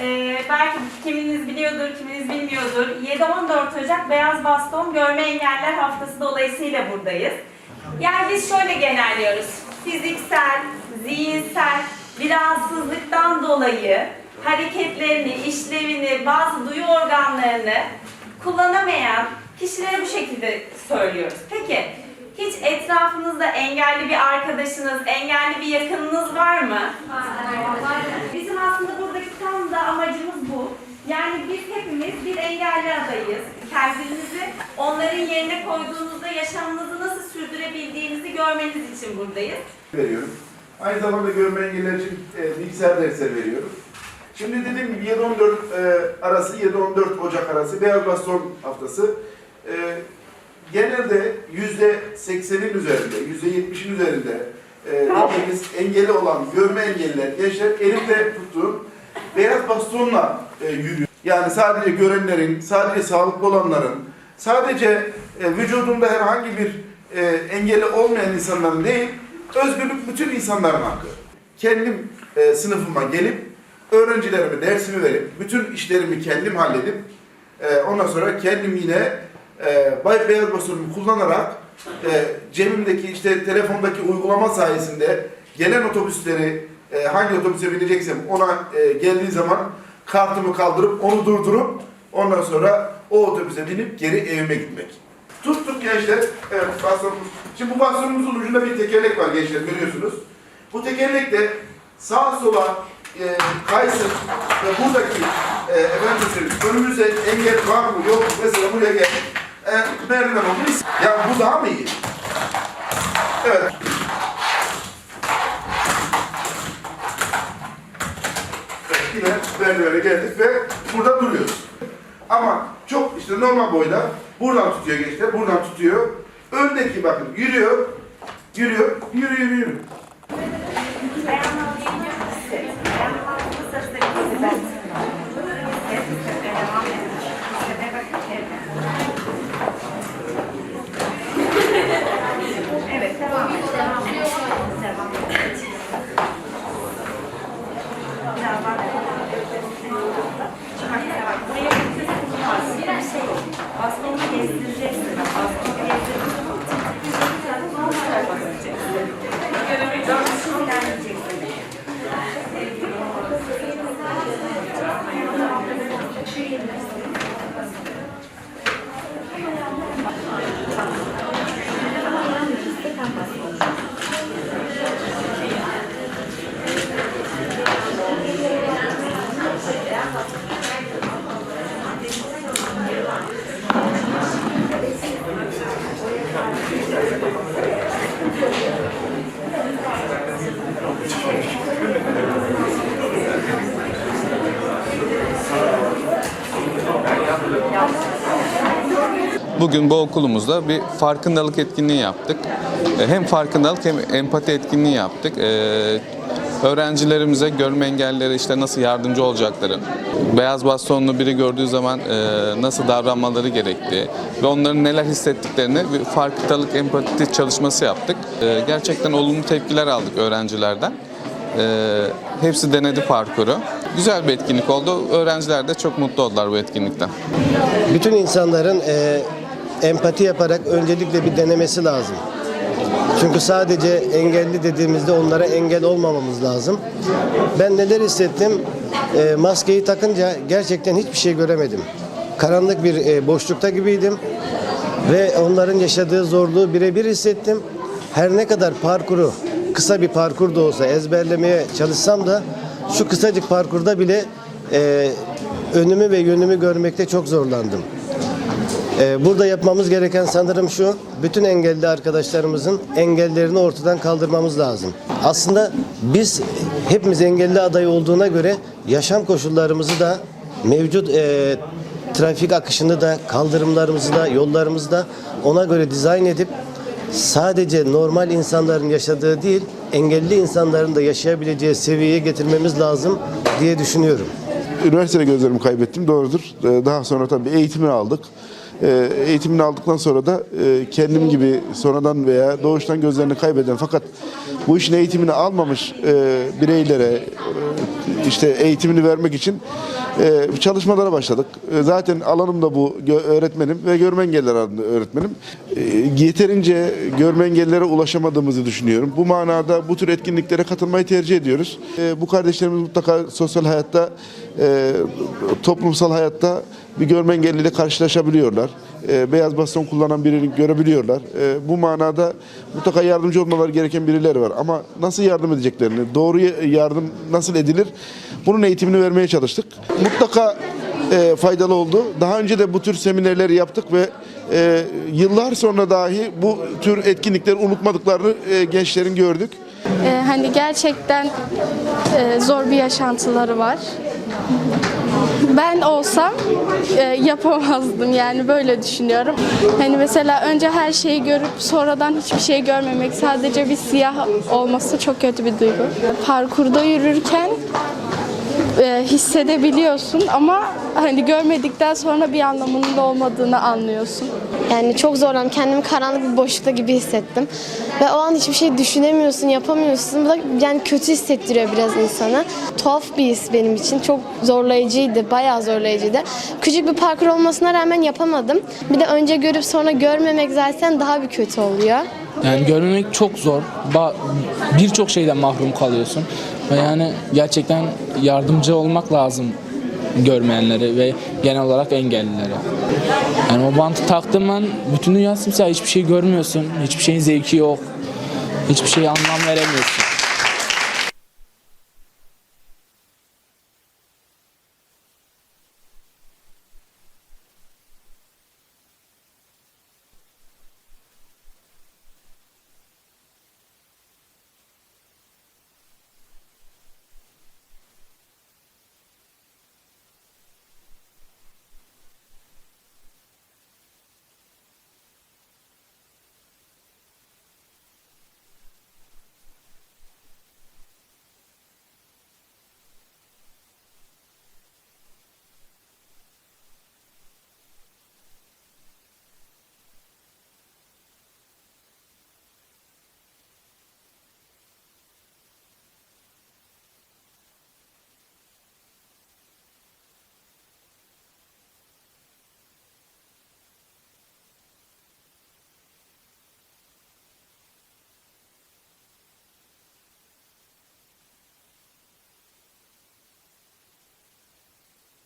Ee, belki kiminiz biliyordur, kiminiz bilmiyordur. 7-14 Ocak Beyaz Baston Görme Engeller Haftası dolayısıyla buradayız. Yani biz şöyle genelliyoruz. Fiziksel, zihinsel bir rahatsızlıktan dolayı hareketlerini, işlevini, bazı duyu organlarını kullanamayan kişilere bu şekilde söylüyoruz. Peki hiç etrafınızda engelli bir arkadaşınız, engelli bir yakınınız var mı? Bizim aslında buradaki tam da amacımız bu. Yani biz bir engelli adayız. Kendinizi onların yerine koyduğunuzda yaşamınızı nasıl sürdürebildiğinizi görmeniz için buradayız. veriyorum. Aynı zamanda görme engelliler için e, bilgisayar dersleri veriyorum. Şimdi dediğim gibi 7-14 e, arası, 7-14 Ocak arası Beyaz Baston haftası. E, genelde yüzde 80'in üzerinde, yüzde 70'in üzerinde e, engelli olan görme engelliler, gençler elimde tuttuğum beyaz bastonla e, yürüyor. Yani sadece görenlerin, sadece sağlıklı olanların, sadece e, vücudunda herhangi bir e, engeli olmayan insanların değil, özgürlük bütün insanların hakkı. Kendim e, sınıfıma gelip, öğrencilerime dersimi verip, bütün işlerimi kendim halledip, e, ondan sonra kendim yine e, bay beyaz bastonumu kullanarak e, cebimdeki işte telefondaki uygulama sayesinde gelen otobüsleri e, hangi otobüse bineceksem ona e, geldiği zaman kartımı kaldırıp onu durdurup ondan sonra o otobüse binip geri evime gitmek. Tuttuk gençler. Evet bastonumuz. Şimdi bu bastonumuzun ucunda bir tekerlek var gençler görüyorsunuz. Bu tekerlek de sağa sola e, kaysın ve buradaki e, efendim önümüzde engel var mı yok mu mesela buraya gel. E, merdiven oldu. Ya bu daha mı iyi? Evet. Yine merdivene geldik ve burada duruyoruz. Ama çok işte normal boyda buradan tutuyor gençler, buradan tutuyor. Öndeki bakın yürüyor, yürüyor, yürü yürü yürü. Evet, devam et. Devam et. Devam et. Biraz daha Bak, bak, buraya getirirsin, bir şey yok. Bastonu gezdireceksin. Bastonu gezdireceksin. Bu tarafa basacaksın. Dönüşü ilerleyeceksin. Bugün bu okulumuzda bir farkındalık etkinliği yaptık. E, Hem farkındalık hem empati etkinliği yaptık. E, Öğrencilerimize görme engellilere işte nasıl yardımcı olacakları, beyaz bastonlu biri gördüğü zaman e, nasıl davranmaları gerektiği ve onların neler hissettiklerini bir farkındalık empati çalışması yaptık. Gerçekten olumlu tepkiler aldık öğrencilerden. Hepsi denedi parkuru. Güzel bir etkinlik oldu. Öğrenciler de çok mutlu oldular bu etkinlikten. bütün insanların empati yaparak öncelikle bir denemesi lazım. Çünkü sadece engelli dediğimizde onlara engel olmamamız lazım. Ben neler hissettim? E, maskeyi takınca gerçekten hiçbir şey göremedim. Karanlık bir e, boşlukta gibiydim ve onların yaşadığı zorluğu birebir hissettim. Her ne kadar parkuru kısa bir parkur da olsa ezberlemeye çalışsam da şu kısacık parkurda bile e, önümü ve yönümü görmekte çok zorlandım. Ee, Burada yapmamız gereken sanırım şu, bütün engelli arkadaşlarımızın engellerini ortadan kaldırmamız lazım. Aslında biz hepimiz engelli aday olduğuna göre yaşam koşullarımızı da mevcut e, trafik akışını da kaldırımlarımızı da yollarımızı da ona göre dizayn edip sadece normal insanların yaşadığı değil engelli insanların da yaşayabileceği seviyeye getirmemiz lazım diye düşünüyorum. Üniversitede gözlerimi kaybettim doğrudur. Ee, Daha sonra tabii eğitimini aldık. Ee, Eğitimini aldıktan sonra da e, kendim gibi sonradan veya doğuştan gözlerini kaybeden fakat bu işin eğitimini almamış e, bireylere e, işte eğitimini vermek için e, çalışmalara başladık. Zaten alanım da bu öğretmenim ve görme engelliler alanında öğretmenim. Yeterince görme engellilere ulaşamadığımızı düşünüyorum. Bu manada bu tür etkinliklere katılmayı tercih ediyoruz. Bu kardeşlerimiz mutlaka sosyal hayatta, toplumsal hayatta bir görme engelliyle karşılaşabiliyorlar. E, beyaz baston kullanan birini görebiliyorlar. E, bu manada mutlaka yardımcı olmaları gereken birileri var. Ama nasıl yardım edeceklerini, doğru yardım nasıl edilir bunun eğitimini vermeye çalıştık. Mutlaka e, faydalı oldu. Daha önce de bu tür seminerleri yaptık ve e, yıllar sonra dahi bu tür etkinlikleri unutmadıklarını e, gençlerin gördük. Ee, hani gerçekten e, zor bir yaşantıları var. Ben olsam e, yapamazdım yani böyle düşünüyorum. Hani mesela önce her şeyi görüp sonradan hiçbir şey görmemek, sadece bir siyah olması çok kötü bir duygu. Parkurda yürürken e, hissedebiliyorsun ama hani görmedikten sonra bir anlamının da olmadığını anlıyorsun. Yani çok zorlandım. Kendimi karanlık bir boşlukta gibi hissettim. Ve o an hiçbir şey düşünemiyorsun, yapamıyorsun. Bu da yani kötü hissettiriyor biraz insana. Tuhaf bir his benim için. Çok zorlayıcıydı, bayağı zorlayıcıydı. Küçük bir parkur olmasına rağmen yapamadım. Bir de önce görüp sonra görmemek zaten daha bir kötü oluyor. Yani görmemek çok zor. Birçok şeyden mahrum kalıyorsun. Ve yani gerçekten yardımcı olmak lazım görmeyenlere ve genel olarak engellilere. Yani o bantı taktığın an bütün dünya simsiyah hiçbir şey görmüyorsun. Hiçbir şeyin zevki yok. Hiçbir şeye anlam veremiyorsun.